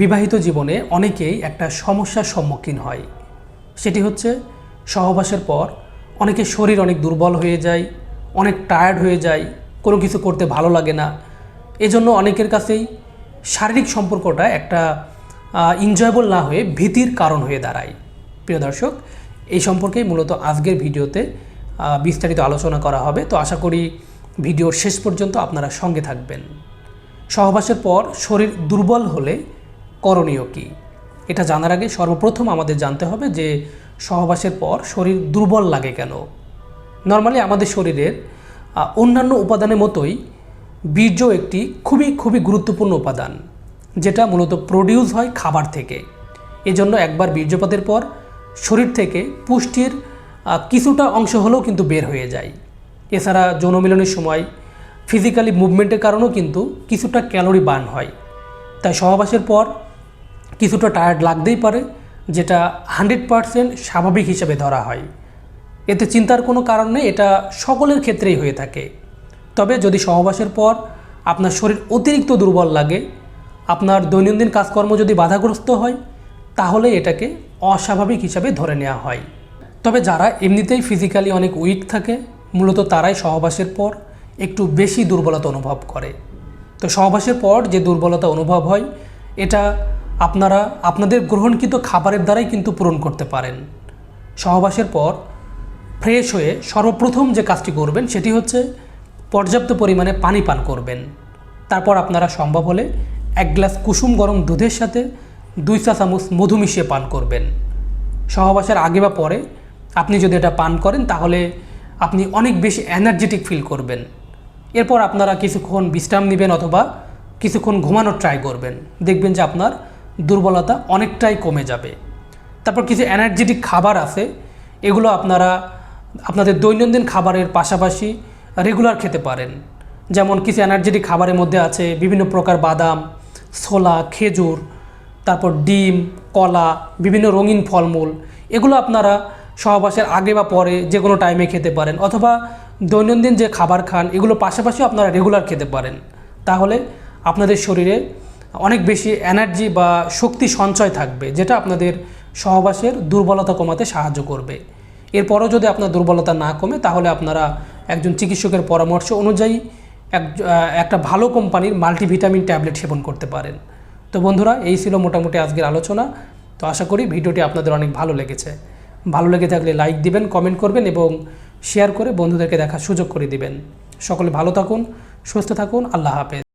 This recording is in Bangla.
বিবাহিত জীবনে অনেকেই একটা সমস্যার সম্মুখীন হয়। সেটি হচ্ছে সহবাসের পর অনেকের শরীর অনেক দুর্বল হয়ে যায়, অনেক টায়ার্ড হয়ে যায়, কোনো কিছু করতে ভালো লাগে না। এজন্য অনেকের কাছেই শারীরিক সম্পর্কটা একটা এনজয়েবল না হয়ে ভীতির কারণ হয়ে দাঁড়ায়। প্রিয় দর্শক, এই সম্পর্কেই মূলত আজকের ভিডিওতে বিস্তারিত আলোচনা করা হবে। তো আশা করি ভিডিওর শেষ পর্যন্ত আপনারা সঙ্গে থাকবেন। সহবাসের পর শরীর দুর্বল হলে করণীয় কী? এটা জানার আগে সর্বপ্রথম আমাদের জানতে হবে যে সহবাসের পর শরীর দুর্বল লাগে কেন? নর্মালি আমাদের শরীরের অন্যান্য উপাদানের মতোই বীর্য একটি খুবই খুবই গুরুত্বপূর্ণ উপাদান, যেটা মূলত প্রডিউস হয় খাবার থেকে। এজন্য একবার বীর্যপাতের পর শরীর থেকে পুষ্টির কিছুটা অংশ হলেও কিন্তু বের হয়ে যায়। এছাড়া যৌনমিলনের সময় ফিজিক্যালি মুভমেন্টের কারণেও কিন্তু কিছুটা ক্যালোরি বার্ন হয়। তাই সহবাসের পর কিছুটা টায়ার্ড লাগতেই পারে, যেটা হান্ড্রেড পারসেন্ট স্বাভাবিক হিসেবে ধরা হয়। এতে চিন্তার কোনো কারণ নেই, এটা সকলের ক্ষেত্রেই হয়ে থাকে। তবে যদি সহবাসের পর আপনার শরীর অতিরিক্ত দুর্বল লাগে, আপনার দৈনন্দিন কাজকর্ম যদি বাধাগ্রস্ত হয়, তাহলে এটাকে অস্বাভাবিক হিসাবে ধরে নেওয়া হয়। তবে যারা এমনিতেই ফিজিক্যালি অনেক উইক থাকে, মূলত তারাই সহবাসের পর একটু বেশি দুর্বলতা অনুভব করে। তো সহবাসের পর যে দুর্বলতা অনুভব হয়, এটা আপনারা আপনাদের গ্রহণকৃত খাবারের দ্বারাই কিন্তু পূরণ করতে পারেন। সহবাসের পর ফ্রেশ হয়ে সর্বপ্রথম যে কাজটি করবেন সেটি হচ্ছে পর্যাপ্ত পরিমাণে পানি পান করবেন। তারপর আপনারা সম্ভব হলে এক গ্লাস কুসুম গরম দুধের সাথে দুই চা চামচ মধু মিশিয়ে পান করবেন। সহবাসের আগে বা পরে আপনি যদি এটা পান করেন তাহলে আপনি অনেক বেশি এনার্জেটিক ফিল করবেন। এরপর আপনারা কিছুক্ষণ বিশ্রাম নেবেন অথবা কিছুক্ষণ ঘুমানোর ট্রাই করবেন। দেখবেন যে আপনার দুর্বলতা অনেকটাই কমে যাবে। তারপর কিছু এনার্জেটিক খাবার আছে, এগুলো আপনারা, আপনাদের দৈনন্দিন খাবারের পাশাপাশি রেগুলার খেতে পারেন। যেমন কিছু এনার্জেটিক খাবারের মধ্যে আছে, বিভিন্ন প্রকার বাদাম, ছোলা, খেজুর, তারপর ডিম, কলা, বিভিন্ন রঙিন ফলমূল। এগুলো আপনারা সহবাসের আগে বা পরে যে কোনো টাইমে খেতে পারেন, অথবা দৈনন্দিন যে খাবার খান এগুলো পাশাপাশি আপনারা রেগুলার খেতে পারেন। তাহলে আপনাদের শরীরে অনেক বেশি এনার্জি বা শক্তি সঞ্চয় থাকবে, যেটা আপনাদের সহবাসের দুর্বলতা কমাতে সাহায্য করবে। এরপরও যদি আপনার দুর্বলতা না কমে, তাহলে আপনারা একজন চিকিৎসকের পরামর্শ অনুযায়ী এক একটা ভালো কোম্পানির মাল্টিভিটামিন ট্যাবলেট সেবন করতে পারেন। তো বন্ধুরা, এই ছিল মোটামুটি আজকের আলোচনা। তো আশা করি ভিডিওটি আপনাদের অনেক ভালো লেগেছে। ভালো লেগে থাকলে লাইক দিবেন কমেন্ট করবেন এবং শেয়ার করে বন্ধুদেরকে দেখার সুযোগ করে দিবেন। সকলে ভালো থাকুন, সুস্থ থাকুন, আল্লাহ হাফেজ।